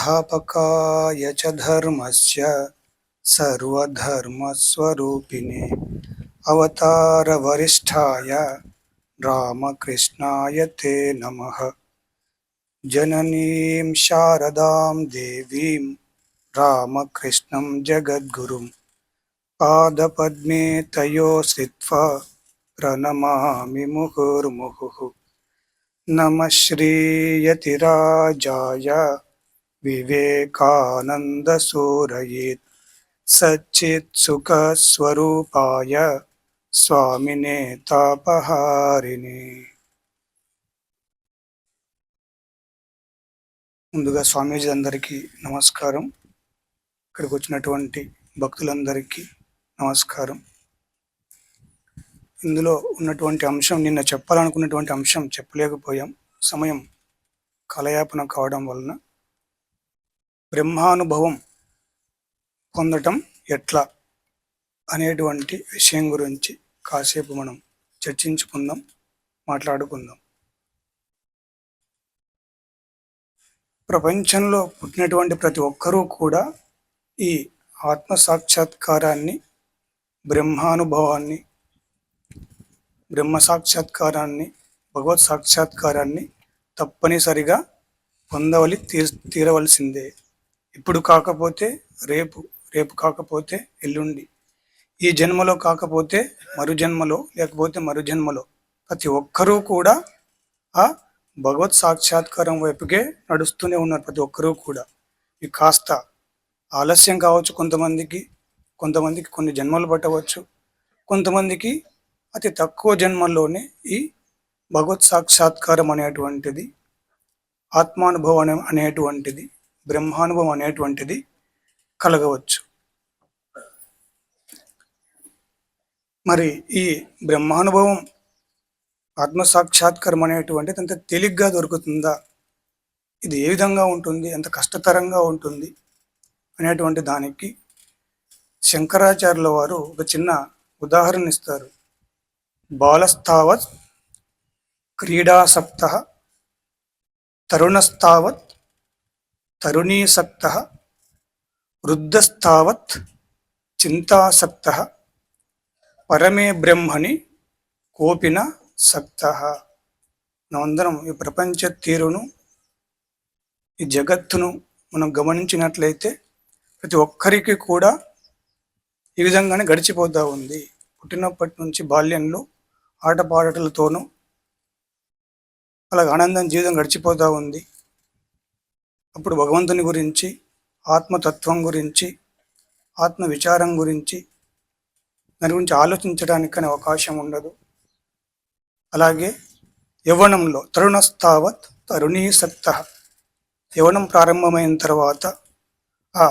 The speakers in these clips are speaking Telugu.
संस्थापकाय च धर्मस्य सर्वधर्मस्वरूपिणे। अवतारवरिष्ठाय रामकृष्णाय ते नमः। जननीं शारदां देवीं रामकृष्णं जगद्गुरुं। पादपद्मे तयो स्थित्वा प्रणमामि मुहुर्मुहुः। नमः श्रीयतिराजाय विवेकानन्दसूरयेत् सच्चित्सुखस्वरूपाय స్వామినే తాపహారిణి ముందుగా స్వామీజీ అందరికీ నమస్కారం ఇక్కడికి వచ్చినటువంటి భక్తులందరికీ నమస్కారం ఇందులో ఉన్నటువంటి అంశం నిన్న చెప్పాలనుకున్నటువంటి అంశం చెప్పలేకపోయాం సమయం కలయాపన కావడం వలన బ్రహ్మానుభవం పొందటం ఎట్లా అనేటువంటి విషయం గురించి కాసేపు మనం చర్చించుకుందాం మాట్లాడుకుందాం. ప్రపంచంలో పుట్టినటువంటి ప్రతి ఒక్కరూ కూడా ఈ ఆత్మ సాక్షాత్కారాన్ని బ్రహ్మానుభవాన్ని బ్రహ్మ సాక్షాత్కారాన్ని భగవత్ సాక్షాత్కారాన్ని తప్పనిసరిగా పొందవలి తీర్ తీరవలసిందే. ఇప్పుడు కాకపోతే రేపు రేపు కాకపోతే ఎల్లుండి. ఈ జన్మలో కాకపోతే మరు జన్మలో లేకపోతే మరు జన్మలో ప్రతి ఒక్కరూ కూడా ఆ భగవత్ సాక్షాత్కారం వైపుకే నడుస్తూనే ఉన్నారు ప్రతి ఒక్కరూ కూడా. ఇవి కాస్త ఆలస్యం కావచ్చు కొంతమందికి కొంతమందికి కొన్ని జన్మలు పట్టవచ్చు. కొంతమందికి అతి తక్కువ జన్మల్లోనే ఈ భగవత్ సాక్షాత్కారం అనేటువంటిది ఆత్మానుభవం అనేటువంటిది బ్రహ్మానుభవం అనేటువంటిది కలగవచ్చు. మరి ఈ బ్రహ్మానుభవం ఆత్మసాక్షాత్కరం అనేటువంటిది అంత తేలిగ్గా దొరుకుతుందా? ఇది ఏ విధంగా ఉంటుంది? ఎంత కష్టతరంగా ఉంటుంది? అనేటువంటి దానికి శంకరాచార్యుల వారు ఒక చిన్న ఉదాహరణ ఇస్తారు. బాలస్థావత్ క్రీడాసక్త తరుణస్థావత్ తరుణీసక్త వృద్ధస్థావత్ చింతాసక్త పరమే బ్రహ్మని కోపిన సక్త. మనందరం ఈ ప్రపంచ తీరును ఈ జగత్తును మనం గమనించినట్లయితే ప్రతి ఒక్కరికి కూడా ఈ విధంగానే గడిచిపోతూ ఉంది. పుట్టినప్పటి నుంచి బాల్యంలో ఆటపాటలతోనూ అలాగ ఆనందం జీవితం గడిచిపోతూ ఉంది. అప్పుడు భగవంతుని గురించి ఆత్మతత్వం గురించి ఆత్మ విచారం గురించి దాని గురించి ఆలోచించడానికి కానీ అవకాశం ఉండదు. అలాగే యవనంలో తరుణస్థావత్ తరుణీ సత్త యవనం ప్రారంభమైన తర్వాత ఆ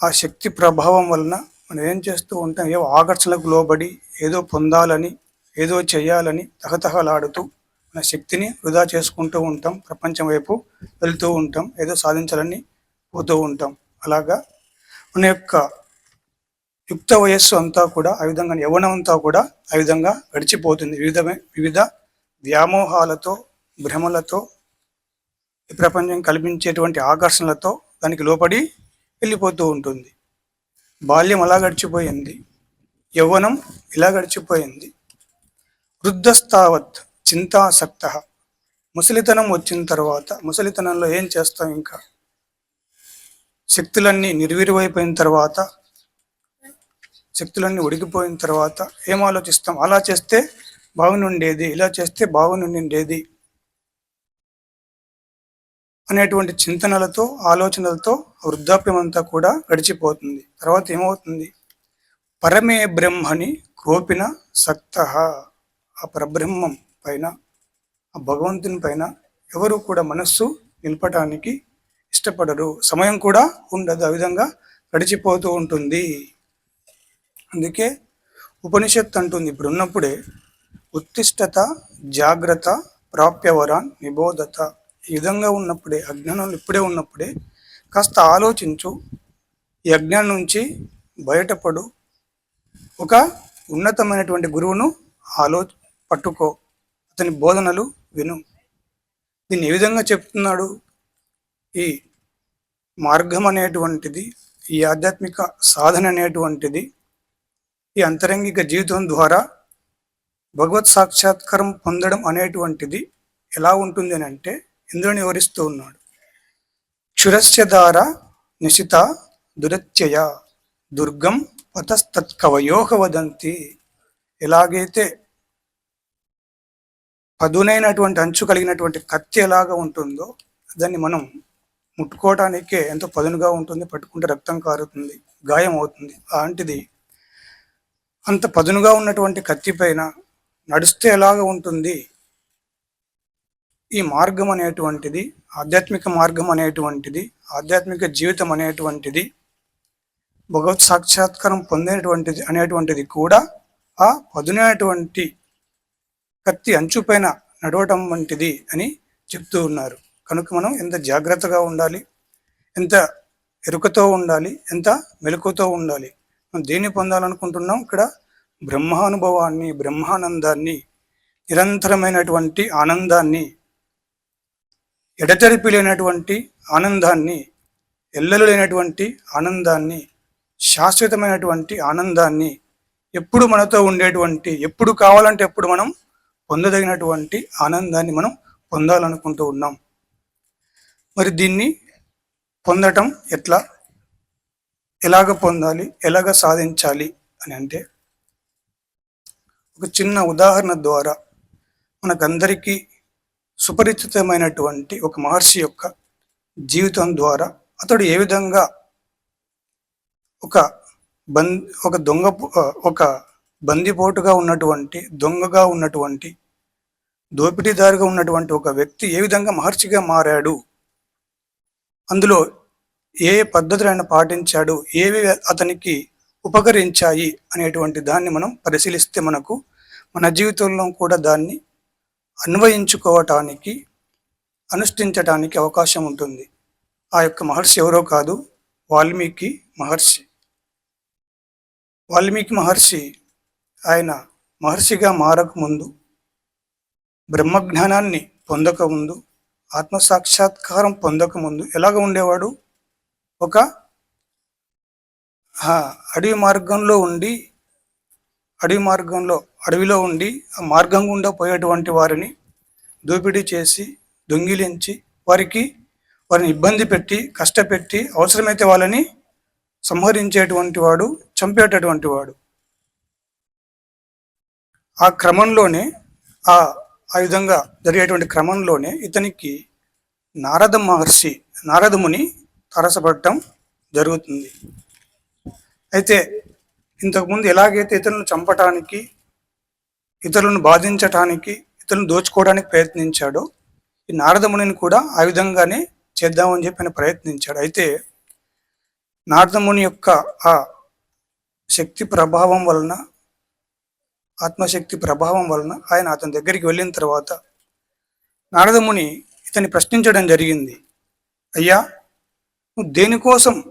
ఆ శక్తి ప్రభావం వలన మనం ఏం చేస్తూ ఉంటాం? ఏవో ఆకర్షణలకు లోబడి ఏదో పొందాలని ఏదో చేయాలని తహతహలాడుతూ మన శక్తిని వృధా చేసుకుంటూ ఉంటాం ప్రపంచం వైపు వెళ్తూ ఉంటాం ఏదో సాధించాలని పోతూ ఉంటాం. అలాగా మన యొక్క యుక్త వయస్సు అంతా కూడా ఆ విధంగా యవనం అంతా కూడా ఆ విధంగా గడిచిపోతుంది. వివిధ వివిధ వ్యామోహాలతో భ్రమలతో ఈ ప్రపంచం కల్పించేటువంటి ఆకర్షణలతో దానికి లోపడి వెళ్ళిపోతూ ఉంటుంది. బాల్యం అలా గడిచిపోయింది యవ్వనం ఇలా గడిచిపోయింది. వృద్ధస్థావత్ చింతాసక్త. ముసలితనం వచ్చిన తర్వాత ముసలితనంలో ఏం చేస్తాం ఇంకా? శక్తులన్నీ నిర్వీర్యమైపోయిన తర్వాత శక్తులన్నీ ఉడికిపోయిన తర్వాత ఏం ఆలోచిస్తాం? అలా చేస్తే బాగునుండేది ఇలా చేస్తే బాగునుండేది అనేటువంటి చింతనలతో ఆలోచనలతో వృద్ధాప్యం అంతా కూడా గడిచిపోతుంది. తర్వాత ఏమవుతుంది? పరమే బ్రహ్మని కోపిన సక్త. ఆ పరబ్రహ్మం పైన ఆ భగవంతుని పైన ఎవరు కూడా మనస్సు నిలపటానికి ఇష్టపడరు. సమయం కూడా ఉండదు. ఆ విధంగా గడిచిపోతూ ఉంటుంది. అందుకే ఉపనిషత్ అంటుంది. ఇప్పుడు ఉన్నప్పుడే ఉత్తిష్టత జాగ్రత్త ప్రాప్యవరాన్ నిబోధత ఈ విధంగా ఉన్నప్పుడే అజ్ఞానంలో ఇప్పుడే ఉన్నప్పుడే కాస్త ఆలోచించు. ఈ అజ్ఞానం నుంచి బయటపడు. ఒక ఉన్నతమైనటువంటి గురువును ఆలో పట్టుకో. అతని బోధనలు విను. దీన్ని ఏ విధంగా చెప్తున్నాడు? ఈ మార్గం అనేటువంటిది ఈ ఆధ్యాత్మిక సాధన అనేటువంటిది ఈ అంతరంగిక జీవితం ద్వారా భగవత్ సాక్షాత్కారం పొందడం అనేటువంటిది ఎలా ఉంటుంది అని అంటే ఇంద్రుని వివరిస్తూ ఉన్నాడు. క్షురస్యధార నిశిత దురత్యయ దుర్గం పతస్తత్కవయోహ వదంతి. ఎలాగైతే పదునైనటువంటి అంచు కలిగినటువంటి కత్తి ఎలాగా ఉంటుందో దాన్ని మనం ముట్టుకోవటానికే ఎంతో పదునుగా ఉంటుంది పట్టుకుంటే రక్తం కారుతుంది గాయం అవుతుంది. అలాంటిది అంత పదునుగా ఉన్నటువంటి కత్తి పైన నడిస్తే ఎలాగ ఉంటుంది? ఈ మార్గం అనేటువంటిది ఆధ్యాత్మిక మార్గం అనేటువంటిది ఆధ్యాత్మిక జీవితం అనేటువంటిది భగవత్ సాక్షాత్కారం పొందేటువంటిది అనేటువంటిది కూడా ఆ పదునైనటువంటి కత్తి అంచుపైన నడవటం వంటిది అని చెప్తూ ఉన్నారు. కనుక మనం ఎంత జాగ్రత్తగా ఉండాలి? ఎంత ఎరుకతో ఉండాలి? ఎంత మెలకుతో ఉండాలి? మనం దేన్ని పొందాలనుకుంటున్నాం? ఇక్కడ బ్రహ్మానుభవాన్ని బ్రహ్మానందాన్ని నిరంతరమైనటువంటి ఆనందాన్ని ఎడతెరిపి లేనటువంటి ఆనందాన్ని ఎల్లలు లేనటువంటి ఆనందాన్ని శాశ్వతమైనటువంటి ఆనందాన్ని ఎప్పుడు మనతో ఉండేటువంటి ఎప్పుడు కావాలంటే ఎప్పుడు మనం పొందదగినటువంటి ఆనందాన్ని మనం పొందాలనుకుంటూ ఉన్నాం. మరి దీన్ని పొందటం ఎట్లా? ఎలాగ పొందాలి? ఎలాగ సాధించాలి? అని అంటే ఒక చిన్న ఉదాహరణ ద్వారా మనకందరికీ సుపరిచితమైనటువంటి ఒక మహర్షి యొక్క జీవితం ద్వారా అతడు ఏ విధంగా ఒక బం ఒక దొంగ ఒక బందిపోటుగా ఉన్నటువంటి దొంగగా ఉన్నటువంటి దోపిడీదారుగా ఉన్నటువంటి ఒక వ్యక్తి ఏ విధంగా మహర్షిగా మారాడు? అందులో ఏ పద్ధతులు ఆయన పాటించాడు? ఏవి అతనికి ఉపకరించాయి? అనేటువంటి దాన్ని మనం పరిశీలిస్తే మనకు మన జీవితంలో కూడా దాన్ని అన్వయించుకోవటానికి అనుష్ఠించటానికి అవకాశం ఉంటుంది. ఆ యొక్క మహర్షి ఎవరో కాదు? వాల్మీకి మహర్షి. వాల్మీకి మహర్షి ఆయన మహర్షిగా మారకముందు బ్రహ్మజ్ఞానాన్ని పొందకముందు ఆత్మసాక్షాత్కారం పొందకముందు ఎలాగ ఉండేవాడు? ఒక అడవి మార్గంలో ఉండి అడవి మార్గంలో అడవిలో ఉండి ఆ మార్గం గుండా పోయేటువంటి వారిని దోపిడీ చేసి దొంగిలించి వారికి వారిని ఇబ్బంది పెట్టి కష్టపెట్టి అవసరమైతే వాళ్ళని సంహరించేటువంటి వాడు చంపేటటువంటి వాడు. ఆ క్రమంలోనే ఆ ఆ విధంగా జరిగేటువంటి క్రమంలోనే ఇతనికి నారద మహర్షి నారదముని తరసపడటం జరుగుతుంది. అయితే ఇంతకుముందు ఎలాగైతే ఇతరులను చంపటానికి ఇతరులను బాధించటానికి ఇతరులను దోచుకోవడానికి ప్రయత్నించాడో ఈ నారదమునిని కూడా ఆ విధంగానే చేద్దామని చెప్పి ఆయన ప్రయత్నించాడు. అయితే నారదముని యొక్క ఆ శక్తి ప్రభావం వలన ఆత్మశక్తి ప్రభావం వలన ఆయన అతని దగ్గరికి వెళ్ళిన తర్వాత నారదముని ఇతన్ని ప్రశ్నించడం జరిగింది. అయ్యా నువ్వు దేనికోసం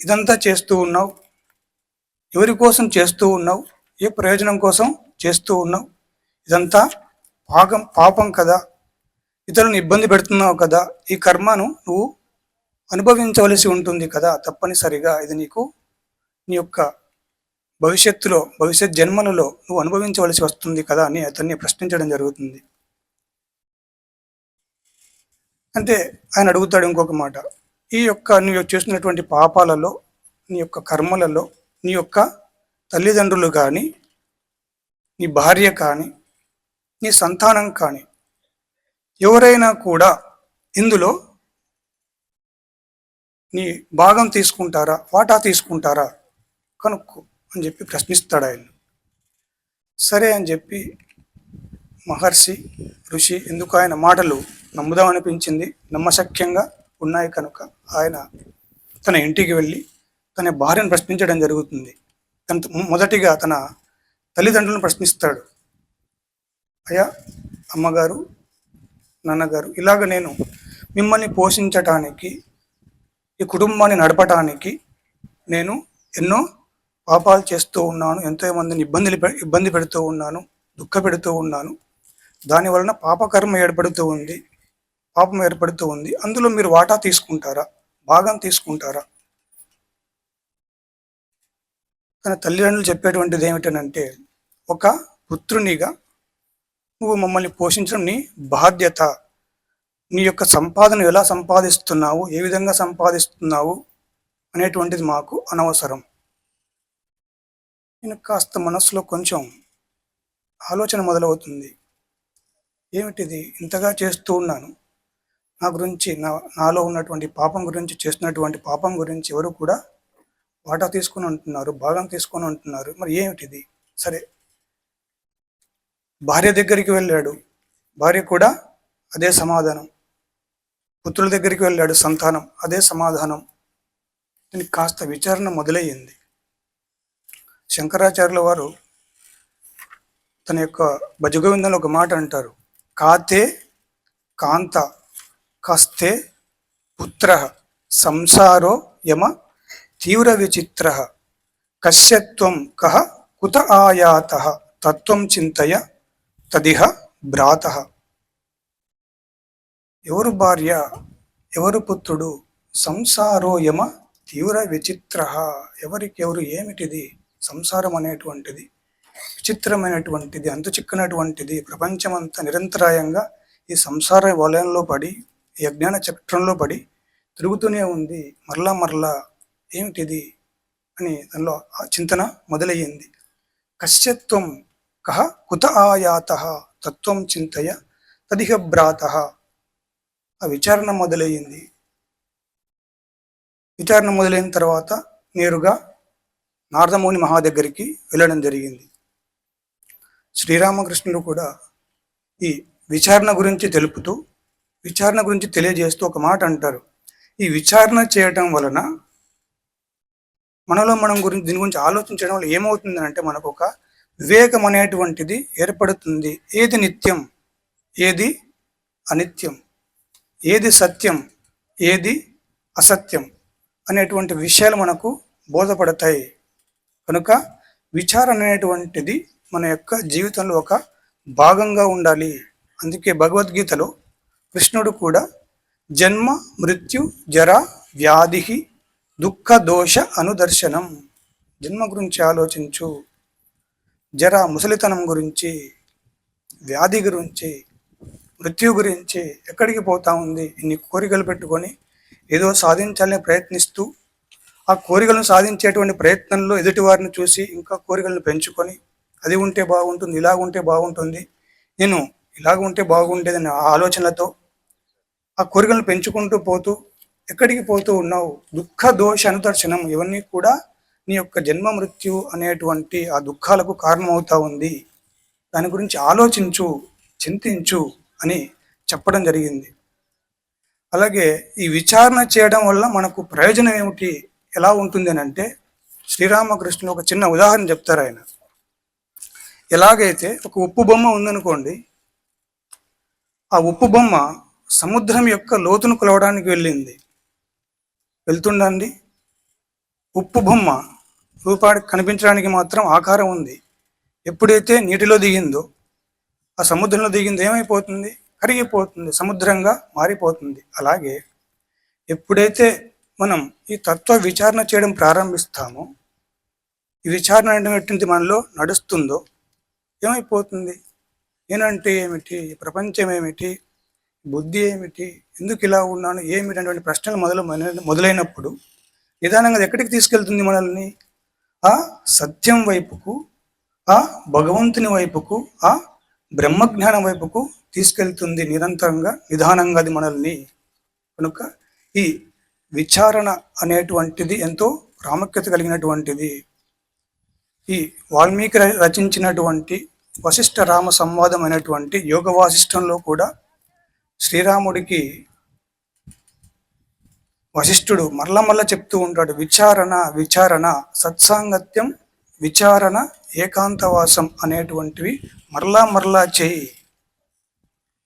ఇదంతా చేస్తూ ఉన్నావు? ఎవరి కోసం చేస్తూ ఉన్నావు? ఏ ప్రయోజనం కోసం చేస్తూ ఉన్నావు? ఇదంతా పాపం పాపం కదా? ఇతరులను ఇబ్బంది పెడుతున్నావు కదా? ఈ కర్మను నువ్వు అనుభవించవలసి ఉంటుంది కదా? తప్పనిసరిగా ఇది నీకు నీ యొక్క భవిష్యత్తులో భవిష్యత్ జన్మలలో నువ్వు అనుభవించవలసి వస్తుంది కదా అని అతన్ని ప్రశ్నించడం జరుగుతుంది. అంటే ఆయన అడుగుతాడు ఇంకొక మాట. ఈ యొక్క నువ్వు చేస్తున్నటువంటి పాపాలలో నీ యొక్క కర్మలలో నీ యొక్క తల్లిదండ్రులు కానీ నీ భార్య కానీ నీ సంతానం కానీ ఎవరైనా కూడా ఇందులో నీ భాగం తీసుకుంటారా వాటా తీసుకుంటారా? కనుక్కో. అని చెప్పి ప్రశ్నిస్తాడు ఆయన. సరే అని చెప్పి మహర్షి ఋషి ఎందుకు ఆయన మాటలు నమ్ముదామనిపించింది? నమ్మశక్యంగా ఉన్నాయి కనుక ఆయన తన ఇంటికి వెళ్ళి తన భార్యను ప్రశ్నించడం జరుగుతుంది. తన మొదటిగా తన తల్లిదండ్రులను ప్రశ్నిస్తాడు. అయ్యా అమ్మగారు నాన్నగారు ఇలాగ నేను మిమ్మల్ని పోషించటానికి ఈ కుటుంబాన్ని నడపటానికి నేను ఎన్నో పాపాలు చేస్తూ ఉన్నాను ఎంతో మందిని ఇబ్బందులు ఇబ్బంది పెడుతూ ఉన్నాను దుఃఖ పెడుతూ ఉన్నాను. దాని వలన పాపకర్మ ఏర్పడుతూ ఉంది పాపం ఏర్పడుతూ ఉంది. అందులో మీరు వాటా తీసుకుంటారా? భాగం తీసుకుంటారా? తన తల్లిదండ్రులు చెప్పేటువంటిది ఏమిటనంటే ఒక పుత్రునిగా నువ్వు మమ్మల్ని పోషించడం నీ బాధ్యత. నీ యొక్క సంపాదన ఎలా సంపాదిస్తున్నావు ఏ విధంగా సంపాదిస్తున్నావు అనేటువంటిది మాకు అనవసరం. నేను కాస్త మనసులో కొంచెం ఆలోచన మొదలవుతుంది. ఏమిటిది? ఇంతగా చేస్తూ ఉన్నాను. నా గురించి నా నాలో ఉన్నటువంటి పాపం గురించి చేస్తున్నటువంటి పాపం గురించి ఎవరు కూడా వాటా తీసుకొని అంటున్నారు భాగం తీసుకొని అంటున్నారు మరి ఏమిటిది? సరే. భార్య దగ్గరికి వెళ్ళాడు. భార్య కూడా అదే సమాధానం. పుత్రుల దగ్గరికి వెళ్ళాడు. సంతానం అదే సమాధానం. దీనికి కాస్త విచారణ మొదలయ్యింది. శంకరాచార్యుల వారు తన యొక్క భజగోవిందంలో ఒక మాట అంటారు. కాతే కాంత కస్తే పుత్ర సంసారో యమ తీవ్ర విచిత్ర కశ్యత్వం కహ కుత ఆయాత తత్వం చింతయ తదిహ భ్రాత. ఎవరు భార్య ఎవరు పుత్రుడు సంసారో యమ తీవ్ర విచిత్ర ఎవరికెవరు ఏమిటిది? సంసారం అనేటువంటిది విచిత్రమైనటువంటిది అంతు చిక్కనటువంటిది ప్రపంచమంతా నిరంతరాయంగా ఈ సంసార వలయంలో పడి ఈ అజ్ఞాన చక్రంలో పడి తిరుగుతూనే ఉంది. మరలా మరలా ఏమిటిది అని దానిలో ఆ చింతన మొదలయ్యింది. కశ్యత్వం కహ కుత ఆయాత తత్వం చింతయ తదిహ భ్రాత ఆ విచారణ మొదలయ్యింది. విచారణ మొదలైన తర్వాత నేరుగా నారదముని మహా దగ్గరికి వెళ్ళడం జరిగింది. శ్రీరామకృష్ణుడు కూడా ఈ విచారణ గురించి తెలుపుతూ విచారణ గురించి తెలియజేస్తూ ఒక మాట అంటారు. ఈ విచారణ చేయటం వలన మనలో మనం గురించి దీని గురించి ఆలోచించడం వల్ల ఏమవుతుంది అంటే మనకు ఒక వివేకం అనేటువంటిది ఏర్పడుతుంది. ఏది నిత్యం? ఏది అనిత్యం? ఏది సత్యం? ఏది అసత్యం? అనేటువంటి విషయాలు మనకు బోధపడతాయి. కనుక విచారణ అనేటువంటిది మన యొక్క జీవితంలో ఒక భాగంగా ఉండాలి. అందుకే భగవద్గీతలో కృష్ణుడు కూడా జన్మ మృత్యు జర వ్యాధి దుఃఖ దోష అనుదర్శనం. జన్మ గురించి ఆలోచించు. జర ముసలితనం గురించి వ్యాధి గురించి మృత్యు గురించి ఎక్కడికి పోతా ఉంది? ఇన్ని కోరికలు పెట్టుకొని ఏదో సాధించాలని ప్రయత్నిస్తూ ఆ కోరికలను సాధించేటువంటి ప్రయత్నంలో ఎదుటి వారిని చూసి ఇంకా కోరికలను పెంచుకొని అది ఉంటే బాగుంటుంది ఇలా ఉంటే బాగుంటుంది నేను ఇలాగ ఉంటే బాగుండేదని ఆ ఆలోచనలతో ఆ కోరికలను పెంచుకుంటూ పోతూ ఎక్కడికి పోతూ ఉన్నావు? దుఃఖ దోష అనుదర్శనం ఇవన్నీ కూడా నీ యొక్క జన్మ మృత్యు అనేటువంటి ఆ దుఃఖాలకు కారణమవుతా ఉంది. దాని గురించి ఆలోచించు చింతించు అని చెప్పడం జరిగింది. అలాగే ఈ విచారణ చేయడం వల్ల మనకు ప్రయోజనం ఏమిటి? ఎలా ఉంటుంది అని అంటే శ్రీరామకృష్ణులు ఒక చిన్న ఉదాహరణ చెప్తారు ఆయన. ఎలాగైతే ఒక ఉప్పు బొమ్మ ఉందనుకోండి ఆ ఉప్పు బొమ్మ సముద్రం యొక్క లోతును కొలవడానికి వెళ్ళింది. వెళ్తుండండి. ఉప్పు బొమ్మ రూపానికి కనిపించడానికి మాత్రం ఆకారం ఉంది. ఎప్పుడైతే నీటిలో దిగిందో ఆ సముద్రంలో దిగింది ఏమైపోతుంది? కరిగిపోతుంది సముద్రంగా మారిపోతుంది. అలాగే ఎప్పుడైతే మనం ఈ తత్వ విచారణ చేయడం ప్రారంభిస్తామో ఈ విచారణ అనేటువంటిది మనలో నడుస్తుందో ఏమైపోతుంది? నేనంటే ఏమిటి? ప్రపంచం ఏమిటి? బుద్ధి ఏమిటి? ఎందుకు ఇలా ఉన్నాను? ఏమిటి? అనేటువంటి ప్రశ్నలు మొదలు మొదలైనప్పుడు నిదానంగా ఎక్కడికి తీసుకెళ్తుంది మనల్ని? ఆ సత్యం వైపుకు ఆ భగవంతుని వైపుకు ఆ బ్రహ్మజ్ఞానం వైపుకు తీసుకెళ్తుంది నిరంతరంగా నిదానంగా అది మనల్ని. కనుక ఈ విచారణ అనేటువంటిది ఎంతో ప్రాముఖ్యత కలిగినటువంటిది. ఈ వాల్మీకి రచించినటువంటి వశిష్ఠ రామ సంవాదం అనేటువంటి యోగ వాసిష్టంలో కూడా శ్రీరాముడికి వశిష్ఠుడు మరల మరల చెప్తూ ఉంటాడు విచారణ విచారణ సత్సాంగత్యం విచారణ ఏకాంతవాసం అనేటువంటివి మరలా మరలా చేయి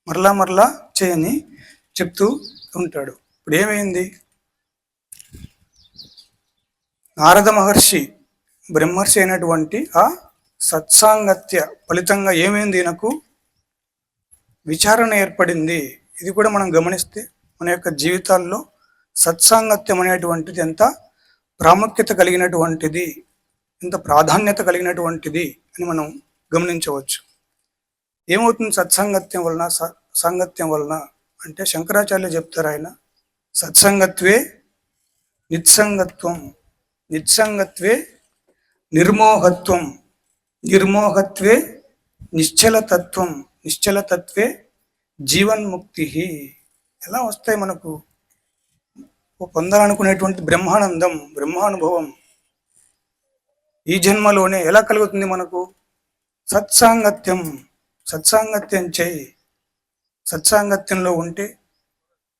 మరలా మరలా చేయని చెప్తూ ఉంటాడు. ఇప్పుడు ఏమైంది? నారద మహర్షి బ్రహ్మర్షి అయినటువంటి ఆ సత్సాంగత్య ఫలితంగా ఏమైంది నాకు విచారణ ఏర్పడింది. ఇది కూడా మనం గమనిస్తే మన యొక్క జీవితాల్లో సత్సాంగత్యం అనేటువంటిది ఎంత ప్రాముఖ్యత కలిగినటువంటిది ఎంత ప్రాధాన్యత కలిగినటువంటిది అని మనం గమనించవచ్చు. ఏమవుతుంది సత్సంగత్యం వలన? సాంగత్యం వలన అంటే శంకరాచార్య చెప్తారు ఆయన సత్సంగత్వే నిత్సంగత్వం. నిత్సంగత్వే నిర్మోహత్వం. నిర్మోహత్వే నిశ్చలతత్వం. నిశ్చలతత్వే జీవన్ముక్తి. ఎలా వస్తాయి మనకు? పొందాలనుకునేటువంటి బ్రహ్మానందం బ్రహ్మానుభవం ఈ జన్మలోనే ఎలా కలుగుతుంది మనకు? సత్సాంగత్యం. సత్సాంగత్యం చేయి. సత్సాంగత్యంలో ఉంటే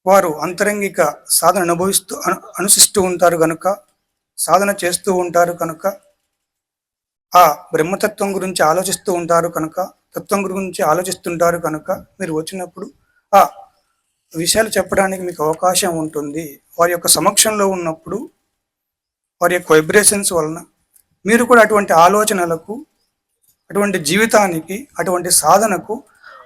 వారు అంతరంగిక సాధన అనుభవిస్తూ అను అనుసిస్తూ ఉంటారు కనుక సాధన చేస్తూ ఉంటారు కనుక ఆ బ్రహ్మతత్వం గురించి ఆలోచిస్తూ ఉంటారు కనుక తత్వం గురించి ఆలోచిస్తుంటారు కనుక మీరు వచ్చినప్పుడు ఆ విషయాలు చెప్పడానికి మీకు అవకాశం ఉంటుంది. వారి యొక్క సమక్షంలో ఉన్నప్పుడు వారి యొక్క వైబ్రేషన్స్ వలన మీరు కూడా అటువంటి ఆలోచనలకు అటువంటి జీవితానికి అటువంటి సాధనకు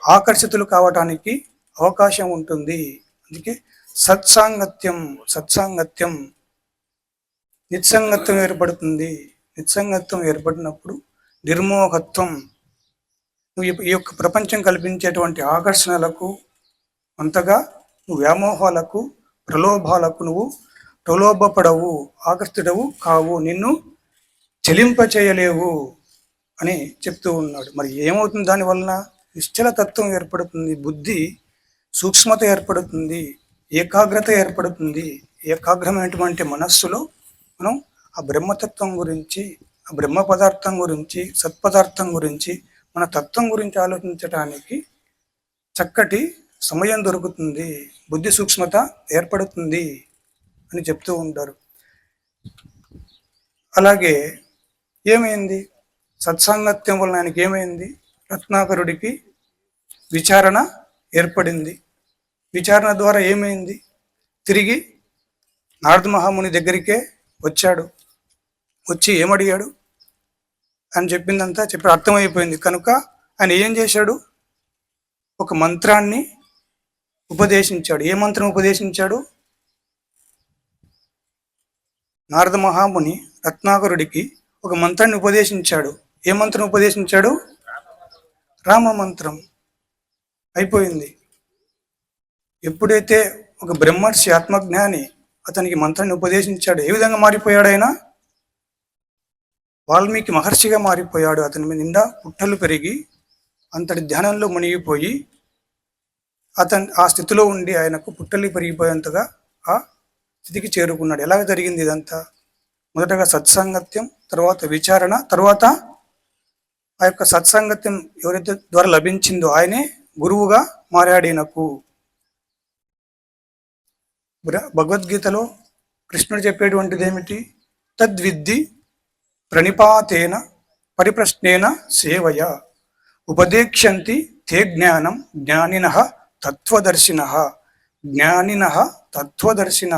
ఆకర్షితులు కావటానికి అవకాశం ఉంటుంది. అందుకే సత్సాంగత్యం సత్సాంగత్యం నిత్సంగత్వం ఏర్పడుతుంది. నిత్సంగత్వం ఏర్పడినప్పుడు నిర్మోహత్వం. ఈ- యొక్క ప్రపంచం కల్పించేటువంటి ఆకర్షణలకు అంతగా నువ్వు వ్యామోహాలకు ప్రలోభాలకు నువ్వు ప్రలోభపడవు ఆకర్షితుడవు కావు నిన్ను చెలింప చేయలేవు అని చెప్తూ ఉన్నాడు. మరి ఏమవుతుంది దాని వలన? ఏర్పడుతుంది బుద్ధి సూక్ష్మత ఏర్పడుతుంది ఏకాగ్రత ఏర్పడుతుంది. ఏకాగ్రమైనటువంటి మనస్సులో మనం ఆ బ్రహ్మతత్వం గురించి ఆ బ్రహ్మ పదార్థం గురించి సత్పదార్థం గురించి మన తత్వం గురించి ఆలోచించటానికి చక్కటి సమయం దొరుకుతుంది బుద్ధి సూక్ష్మత ఏర్పడుతుంది అని చెప్తూ ఉంటారు. అలాగే ఏమైంది? సత్సాంగత్యం వలన ఆయనకి ఏమైంది? రత్నాకరుడికి విచారణ ఏర్పడింది. విచారణ ద్వారా ఏమైంది? తిరిగి నారద మహాముని దగ్గరికే వచ్చాడు. వచ్చి ఏమడిగాడు? అని చెప్పిందంతా చెప్పి అర్థమైపోయింది. కనుక ఆయన ఏం చేశాడు? ఒక మంత్రాన్ని ఉపదేశించాడు. ఏ మంత్రం ఉపదేశించాడు? నారద మహాముని రత్నాకరుడికి ఒక మంత్రాన్ని ఉపదేశించాడు. ఏ మంత్రం ఉపదేశించాడు? రామ మంత్రం. అయిపోయింది. ఎప్పుడైతే ఒక బ్రహ్మర్షి ఆత్మజ్ఞాని అతనికి మంత్రాన్ని ఉపదేశించాడు. ఏ విధంగా మారిపోయాడు ఆయన వాల్మీకి మహర్షిగా మారిపోయాడు. అతని మీద నిండా పుట్టలు పెరిగి అంతటి ధ్యానంలో మునిగిపోయి అతను ఆ స్థితిలో ఉండి ఆయనకు పుట్టలు పెరిగిపోయేంతగా ఆ స్థితికి చేరుకున్నాడు. ఎలాగ జరిగింది ఇదంతా? మొదటగా సత్సంగత్యం తర్వాత విచారణ తర్వాత ఆ యొక్క సత్సంగత్యం ఎవరైతే ద్వారా లభించిందో ఆయనే గురువుగా మారాడు ఈయనకు. భగవద్గీతలో కృష్ణుడు చెప్పేటువంటిది ఏమిటి తద్విద్ది ప్రణిపాతేన పరిప్రశ్నేన సేవయ ఉపదేక్ష్యంతి తే జ్ఞానం జ్ఞానిన తత్వదర్శిన జ్ఞానిన తత్వదర్శిన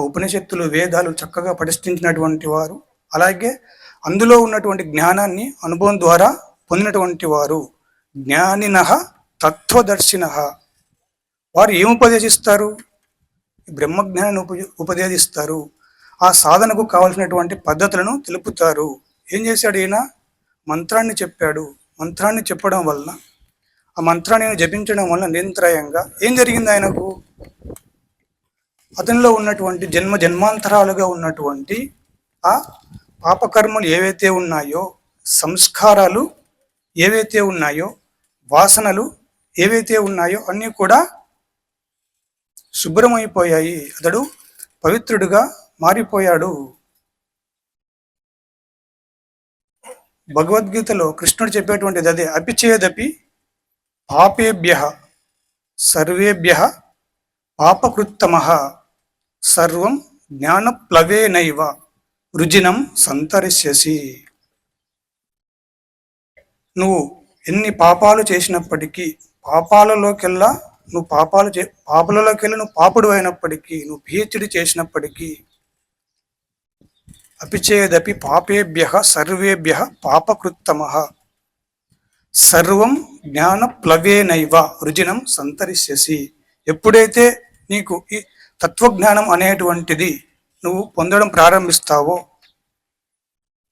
ఉపనిషత్తులు వేదాలు చక్కగా పఠించినటువంటి వారు అలాగే అందులో ఉన్నటువంటి జ్ఞానాన్ని అనుభవం ద్వారా పొందినటువంటి వారు. జ్ఞానిన తత్వదర్శిన వారు ఏం ఉపదేశిస్తారు? బ్రహ్మజ్ఞానాన్ని ఉప ఉపదేశిస్తారు. ఆ సాధనకు కావలసినటువంటి పద్ధతులను తెలుపుతారు. ఏం చేశాడు ఈయన? మంత్రాన్ని చెప్పాడు. మంత్రాన్ని చెప్పడం వలన ఆ మంత్రాన్ని జపించడం వలన నిరంతరాయంగా ఏం జరిగింది ఆయనకు? అతనిలో ఉన్నటువంటి జన్మ జన్మాంతరాలుగా ఉన్నటువంటి ఆ పాపకర్మలు ఏవైతే ఉన్నాయో సంస్కారాలు ఏవైతే ఉన్నాయో వాసనలు ఏవైతే ఉన్నాయో అన్నీ కూడా శుభ్రమైపోయాయి. అతడు పవిత్రుడుగా మారిపోయాడు. భగవద్గీతలో కృష్ణుడు చెప్పేటువంటిది అదే. అపిచేదపి పాపేభ్య సర్వేభ్య పాపకృత్తమ సర్వం జ్ఞానప్లవేనైవ రుజినం సంతరిష్యసి. నువ్వు ఎన్ని పాపాలు చేసినప్పటికీ పాపాలలోకెల్లా నువ్వు పాపాలు చే పాపలలోకెల్లా నువ్వు పాపుడు అయినప్పటికీ నువ్వు పిహెచ్డి చేసినప్పటికీ అపిచేదపి పాపేభ్య సర్వేభ్య పాపకృత్తమ. సర్వం జ్ఞాన ప్లవేనైవ రుజినం సంతరిష్యసి. ఎప్పుడైతే నీకు ఈ తత్వజ్ఞానం అనేటువంటిది నువ్వు పొందడం ప్రారంభిస్తావో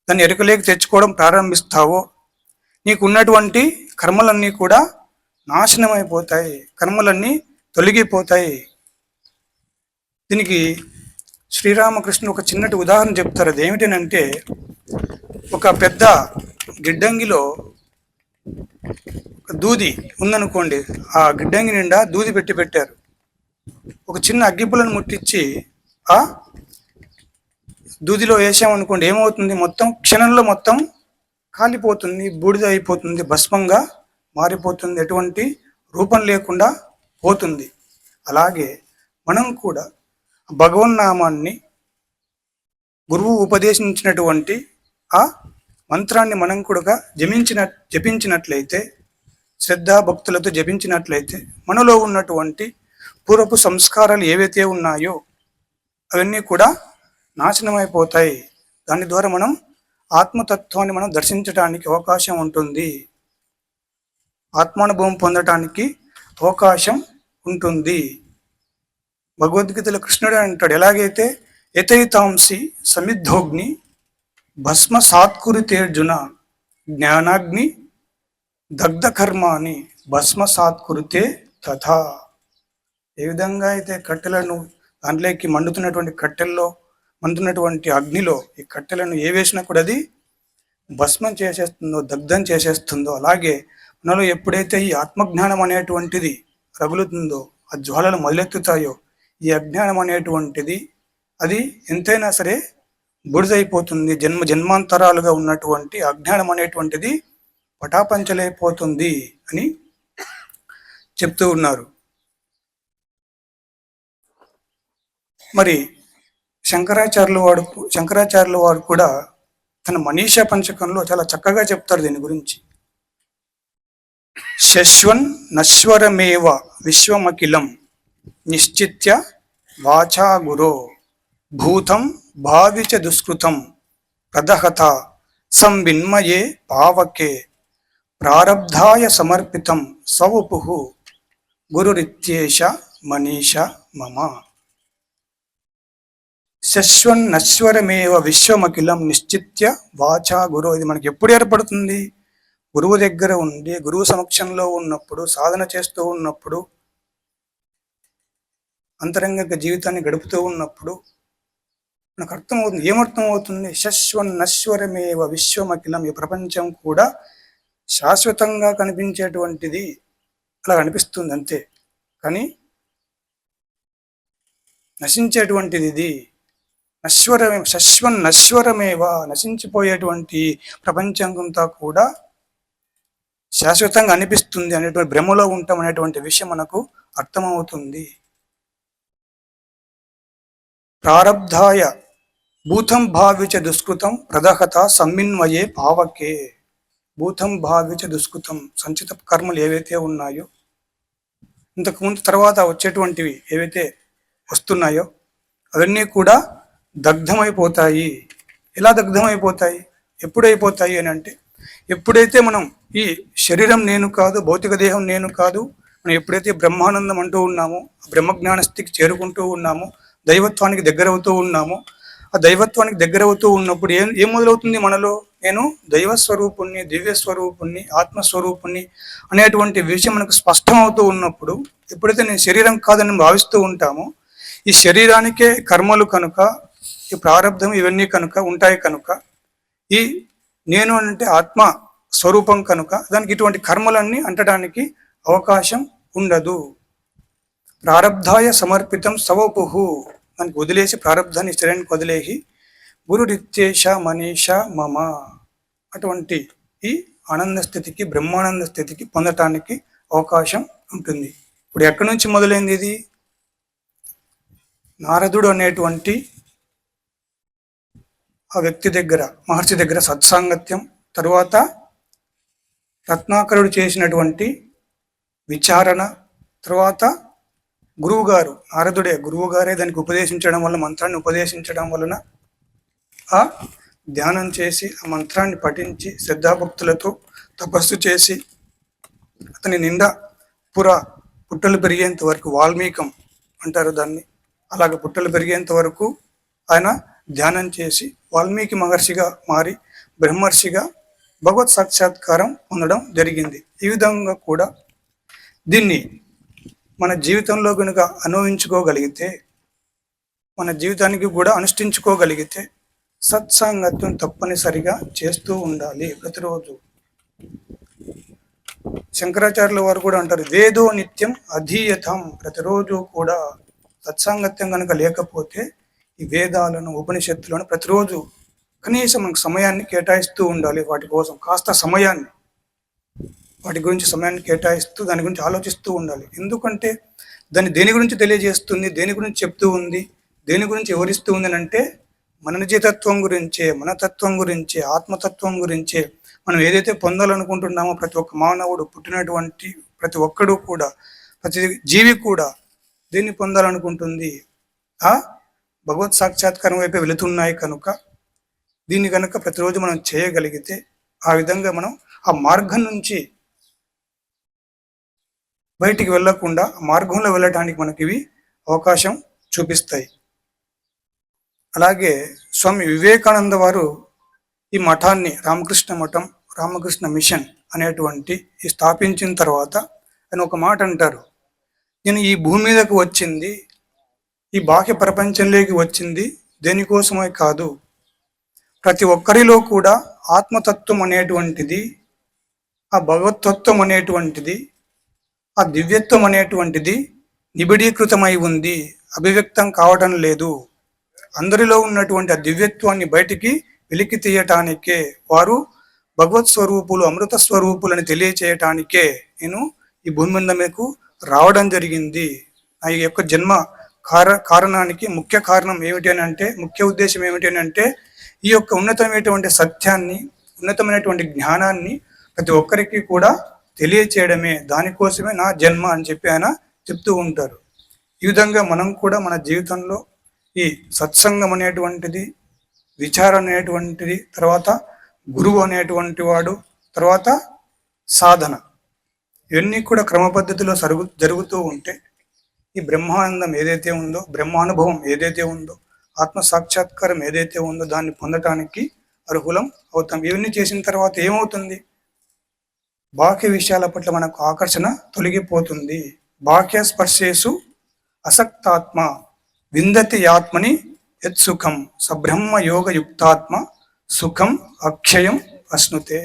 దాన్ని ఎరుకలేకి తెచ్చుకోవడం ప్రారంభిస్తావో నీకున్నటువంటి కర్మలన్నీ కూడా నాశనం అయిపోతాయి కర్మలన్నీ తొలగిపోతాయి. దీనికి శ్రీరామకృష్ణుడు ఒక చిన్నటి ఉదాహరణ చెప్తారు. అది ఏమిటనంటే ఒక పెద్ద గిడ్డంగిలో దూది ఉందనుకోండి. ఆ గిడ్డంగి నిండా దూది పెట్టి పెట్టారు. ఒక చిన్న అగ్గిపులను ముట్టించి ఆ దూదిలో వేసామనుకోండి ఏమవుతుంది? మొత్తం క్షణంలో మొత్తం కాలిపోతుంది బూడిద అయిపోతుంది భస్మంగా మారిపోతుంది. ఎటువంటి రూపం లేకుండా పోతుంది. అలాగే మనం కూడా భగవన్నామాన్ని గురువు ఉపదేశించినటువంటి ఆ మంత్రాన్ని మనం కూడా జపించిన జపించినట్లయితే శ్రద్ధాభక్తులతో జపించినట్లయితే మనలో ఉన్నటువంటి పూర్వపు సంస్కారాలు ఏవైతే ఉన్నాయో అవన్నీ కూడా నాశనమైపోతాయి. దాని ద్వారా మనం ఆత్మతత్వాన్ని మనం దర్శించడానికి అవకాశం ఉంటుంది. ఆత్మానుభవం పొందటానికి అవకాశం ఉంటుంది. భగవద్గీతలో కృష్ణుడు అంటాడు ఎలాగైతే యథైతాంసి సమిద్ధోగ్ని భస్మ సాత్కురితేర్జున జ్ఞానాగ్ని దగ్ధకర్మాని భస్మ సాత్కురితే తథా. ఏ విధంగా అయితే కట్టెలను దాంట్లోకి మండుతున్నటువంటి కట్టెల్లో మండుతున్నటువంటి అగ్నిలో ఈ కట్టెలను ఏ వేసినా కూడా అది భస్మం చేసేస్తుందో దగ్ధం చేసేస్తుందో అలాగే మనలో ఎప్పుడైతే ఈ ఆత్మజ్ఞానం అనేటువంటిది రగులుతుందో ఆ జ్వాలలు మొదలెత్తుతాయో ఈ అజ్ఞానం అనేటువంటిది అది ఎంతైనా సరే బుడిదైపోతుంది. జన్మ జన్మాంతరాలుగా ఉన్నటువంటి అజ్ఞానం అనేటువంటిది పటాపంచలైపోతుంది అని చెప్తూ ఉన్నారు. మరి శంకరాచార్యుల వాడు శంకరాచార్యుల వారు కూడా తన మనీషా పంచకంలో చాలా చక్కగా చెప్తారు దీని గురించి. శశ్వన్ నశ్వరమేవ విశ్వమఖిలం నిశ్చిత్య వాచాగురో భూతం భావిచ దుష్కృతం ప్రదహత సంవిన్మయే పావకే ప్రారబ్ధాయ సమర్పితం సవుపు గురురిత్యేష మనీష మమ. శశ్వన్ నశ్వరమేవ విశ్వమఖిలం నిశ్చిత్య వాచా గురు ఇది మనకి ఎప్పుడు ఏర్పడుతుంది? గురువు దగ్గర ఉండి గురువు సమక్షంలో ఉన్నప్పుడు సాధన చేస్తూ ఉన్నప్పుడు అంతరంగిక జీవితాన్ని గడుపుతూ ఉన్నప్పుడు మనకు అర్థమవుతుంది ఏమర్థం అవుతుంది శశ్వన్ నశ్వరమేవ విశ్వమఖిలం. ఈ ప్రపంచం కూడా శాశ్వతంగా కనిపించేటువంటిది అలా కనిపిస్తుంది అంతే. కానీ నశించేటువంటిది ఇది నశ్వరమే శశ్వన్ నశ్వరమేవ నశించిపోయేటువంటి ప్రపంచంతా కూడా శాశ్వతంగా అనిపిస్తుంది అనేటువంటి భ్రమలో ఉంటాం అనేటువంటి విషయం మనకు అర్థమవుతుంది. ప్రారబ్ధాయ భూతం భావిచ దుష్కృతం ప్రదహత సమ్మిన్వయే పావకే భూతం భావిచ దుష్కృతం సంచిత కర్మలు ఏవైతే ఉన్నాయో ఇంతకుముందు తర్వాత వచ్చేటువంటివి ఏవైతే వస్తున్నాయో అవన్నీ కూడా దగ్ధమైపోతాయి. ఎలా దగ్ధమైపోతాయి? ఎప్పుడైపోతాయి అని అంటే ఎప్పుడైతే మనం ఈ శరీరం నేను కాదు భౌతిక దేహం నేను కాదు మనం ఎప్పుడైతే బ్రహ్మానందం అంటూ ఉన్నామో బ్రహ్మజ్ఞాన స్థితికి చేరుకుంటూ ఉన్నామో దైవత్వానికి దగ్గర అవుతూ ఉన్నామో ఆ దైవత్వానికి దగ్గర అవుతూ ఉన్నప్పుడు ఏం ఏం మొదలవుతుంది మనలో? నేను దైవ స్వరూపుణ్ణి దివ్య స్వరూపుణ్ణి ఆత్మస్వరూపుణ్ణి అనేటువంటి విషయం మనకు స్పష్టం అవుతూ ఉన్నప్పుడు ఎప్పుడైతే నేను శరీరం కాదని భావిస్తూ ఉంటామో ఈ శరీరానికే కర్మలు కనుక ఈ ప్రారంధం ఇవన్నీ కనుక ఉంటాయి కనుక ఈ నేను అంటే ఆత్మ స్వరూపం కనుక దానికి ఇటువంటి కర్మలన్నీ అంటడానికి అవకాశం ఉండదు. ప్రారబ్ధాయ సమర్పితం సవపుహు. దానికి వదిలేసి ప్రారబ్ధాన్ని శరీరానికి వదిలేసి గురు రిత్యేష మనీష మమ. అటువంటి ఈ ఆనంద స్థితికి బ్రహ్మానంద స్థితికి పొందటానికి అవకాశం ఉంటుంది. ఇప్పుడు ఎక్కడి నుంచి మొదలైంది ఇది? నారదుడు అనేటువంటి ఆ వ్యక్తి దగ్గర మహర్షి దగ్గర సత్సాంగత్యం తరువాత రత్నాకరుడు చేసినటువంటి విచారణ తర్వాత గురువుగారు నారదుడే గురువుగారే దానికి ఉపదేశించడం వల్ల మంత్రాన్ని ఉపదేశించడం వలన ఆ ధ్యానం చేసి ఆ మంత్రాన్ని పఠించి శ్రద్ధాభక్తులతో తపస్సు చేసి అతని నిండా పుర పుట్టలు పెరిగేంత వరకు వాల్మీకం అంటారు దాన్ని. అలాగ పుట్టలు పెరిగేంత వరకు ఆయన ధ్యానం చేసి వాల్మీకి మహర్షిగా మారి బ్రహ్మర్షిగా భగవత్ సాక్షాత్కారం పొందడం జరిగింది. ఈ విధంగా కూడా దీన్ని మన జీవితంలో కనుక అనుభవించుకోగలిగితే మన జీవితానికి కూడా అనుష్ఠించుకోగలిగితే సత్సంగత్వం తప్పనిసరిగా చేస్తూ ఉండాలి ప్రతిరోజు. శంకరాచార్యుల వారు కూడా అంటారు వేదో నిత్యం అధీయతం. ప్రతిరోజు కూడా సత్సాంగత్యం కనుక లేకపోతే ఈ వేదాలను ఉపనిషత్తులను ప్రతిరోజు కనీసం మనకు సమయాన్ని కేటాయిస్తూ ఉండాలి వాటి కోసం కాస్త సమయాన్ని. వాటి గురించి సమయాన్ని కేటాయిస్తూ దాని గురించి ఆలోచిస్తూ ఉండాలి. ఎందుకంటే దాన్ని దేని గురించి తెలియజేస్తుంది దేని గురించి చెప్తూ ఉంది దేని గురించి వివరిస్తూ ఉంది అంటే మన నిజతత్వం గురించే మన తత్వం గురించే ఆత్మతత్వం గురించే. మనం ఏదైతే పొందాలనుకుంటున్నామో ప్రతి ఒక్క మానవుడు పుట్టినటువంటి ప్రతి ఒక్కడు కూడా ప్రతి జీవి కూడా దేన్ని పొందాలనుకుంటుంది? ఆ? భగవత్ సాక్షాత్కారం వైపు వెళుతున్నాయి కనుక దీన్ని కనుక ప్రతిరోజు మనం చేయగలిగితే ఆ విధంగా మనం ఆ మార్గం నుంచి బయటికి వెళ్ళకుండా మార్గంలో వెళ్ళటానికి మనకి ఇవి అవకాశం చూపిస్తాయి. అలాగే స్వామి వివేకానంద వారు ఈ మఠాన్ని రామకృష్ణ మఠం రామకృష్ణ మిషన్ అనేటువంటి స్థాపించిన తర్వాత ఆయన ఒక మాట అంటారు. నేను ఈ భూమి మీదకు వచ్చింది ఈ బాహ్య ప్రపంచంలోకి వచ్చింది దేనికోసమే కాదు. ప్రతి ఒక్కరిలో కూడా ఆత్మతత్వం అనేటువంటిది ఆ భగవతత్వం అనేటువంటిది ఆ దివ్యత్వం అనేటువంటిది నిబిడీకృతమై ఉంది అభివ్యక్తం కావటం లేదు. అందరిలో ఉన్నటువంటి ఆ దివ్యత్వాన్ని బయటికి వెలికి తీయటానికే వారు భగవత్ స్వరూపులు అమృత స్వరూపులని తెలియచేయటానికే నేను ఈ భూమి మీద మీకు రావడం జరిగింది. నా యొక్క జన్మ కార కారణానికి ముఖ్య కారణం ఏమిటి అని అంటే ముఖ్య ఉద్దేశం ఏమిటి అని అంటే ఈ యొక్క ఉన్నతమైనటువంటి సత్యాన్ని ఉన్నతమైనటువంటి జ్ఞానాన్ని ప్రతి ఒక్కరికి కూడా తెలియచేయడమే. దానికోసమే నా జన్మ అని చెప్పి ఆయన చెప్తూ ఉంటారు. ఈ విధంగా మనం కూడా మన జీవితంలో ఈ సత్సంగం అనేటువంటిది విచారం అనేటువంటిది తర్వాత గురువు అనేటువంటి వాడు తర్వాత సాధన. ఇవన్నీ కూడా క్రమపద్ధతిలో సరుగు జరుగుతూ ఉంటే ఈ బ్రహ్మానందం ఏదైతే ఉందో బ్రహ్మానుభవం ఏదైతే ఉందో ఆత్మ సాక్షాత్కారం ఏదైతే ఉందో దాన్ని పొందటానికి అర్హులం అవుతాం. ఇవన్నీ చేసిన తర్వాత ఏమవుతుంది? బాహ్య విషయాల పట్ల మనకు ఆకర్షణ తొలగిపోతుంది. బాహ్య స్పర్శేసు అసక్తాత్మ విందతి ఆత్మని యత్ సుఖం సబ్రహ్మ యోగ యుక్తాత్మ సుఖం అక్షయం అశ్నుతే.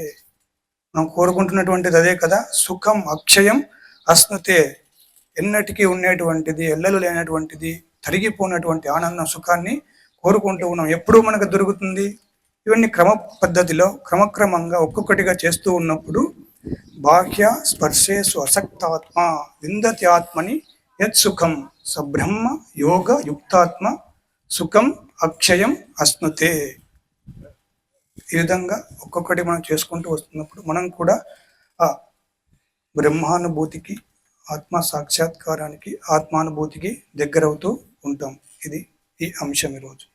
మనం కోరుకుంటున్నటువంటిది అదే కదా సుఖం అక్షయం అశ్నుతే. ఎన్నటికీ ఉండేటువంటిది ఎల్లలు లేనటువంటిది తరిగిపోయినటువంటి ఆనందం సుఖాన్ని కోరుకుంటూ ఉన్నాం. ఎప్పుడు మనకు దొరుకుతుంది. ఇవన్నీ క్రమ పద్ధతిలో క్రమక్రమంగా ఒక్కొక్కటిగా చేస్తూ ఉన్నప్పుడు బాహ్య స్పర్శేసు అసక్తాత్మ విందతి ఆత్మని యత్ సుఖం సబ్రహ్మ యోగ యుక్తాత్మ సుఖం అక్షయం అస్నుతే ఈ విధంగా ఒక్కొక్కటి మనం చేసుకుంటూ వస్తున్నప్పుడు మనం కూడా ఆ బ్రహ్మానుభూతికి ఆత్మ సాక్షాత్కారానికి ఆత్మానుభూతికి దగ్గరవుతూ ఉంటాం. ఇది ఈ అంశం ఈరోజు.